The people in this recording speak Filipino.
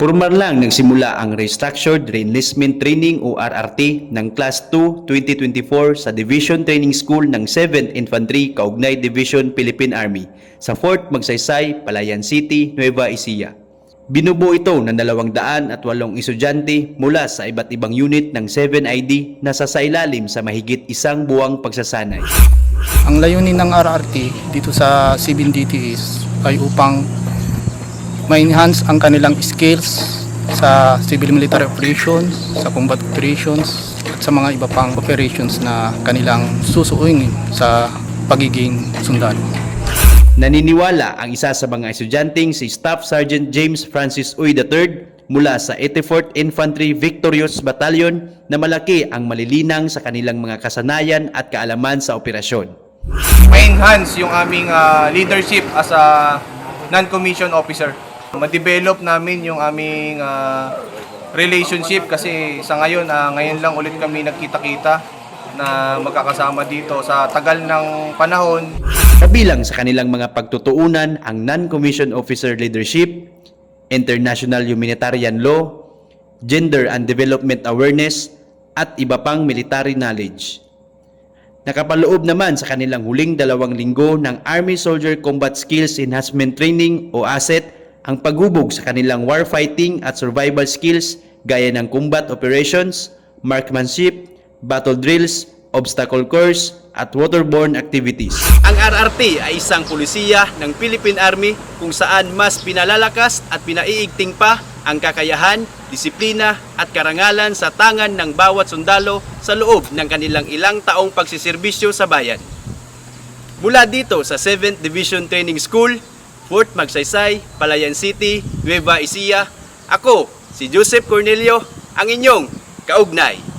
Formal lang nagsimula ang Restructured Reenlistment Training o RRT ng Class 2 2024 sa Division Training School ng 7th Infantry Kaugnay Division Philippine Army sa Fort Magsaysay, Palayan City, Nueva Ecija. Binubuo ito ng 208 estudyante mula sa iba't ibang unit ng 7ID na sasailalim sa mahigit isang buwang pagsasanay. Ang layunin ng RRT dito sa Civil DTS ay upang ma-enhance ang kanilang skills sa civil military operations, sa combat operations, at sa mga iba pang operations na kanilang susuungin sa pagiging sundalo. Naniniwala ang isa sa mga estudyanteng si Staff Sergeant James Francis Uy III mula sa 84th Infantry Victorious Battalion na malaki ang malilinang sa kanilang mga kasanayan at kaalaman sa operasyon. ma-enhance yung aming ah, leadership as a non-commissioned officer. Ma-develop namin yung aming ah, relationship kasi sa ngayon, ah, ngayon lang ulit kami nagkita-kita na magkakasama dito sa tagal ng panahon. Kabilang sa kanilang mga pagtutuunan ang non-commissioned officer leadership, international humanitarian law, gender and development awareness, at iba pang military knowledge. Nakapaloob naman sa kanilang huling dalawang linggo ng Army Soldier Combat Skills Enhancement Training o ASET ang paghubog sa kanilang warfighting at survival skills gaya ng combat operations, marksmanship, battle drills, obstacle course, at waterborne activities. Ang RRT ay isang pulisiya ng Philippine Army kung saan mas pinalalakas at pinaiigting pa ang kakayahan, disiplina at karangalan sa tangan ng bawat sundalo sa loob ng kanilang ilang taong pagsiservisyo sa bayan. Mula dito sa 7th Division Training School, Fort Magsaysay, Palayan City, Nueva Ecija, ako, si Joseph Cornelio, ang inyong kaugnay.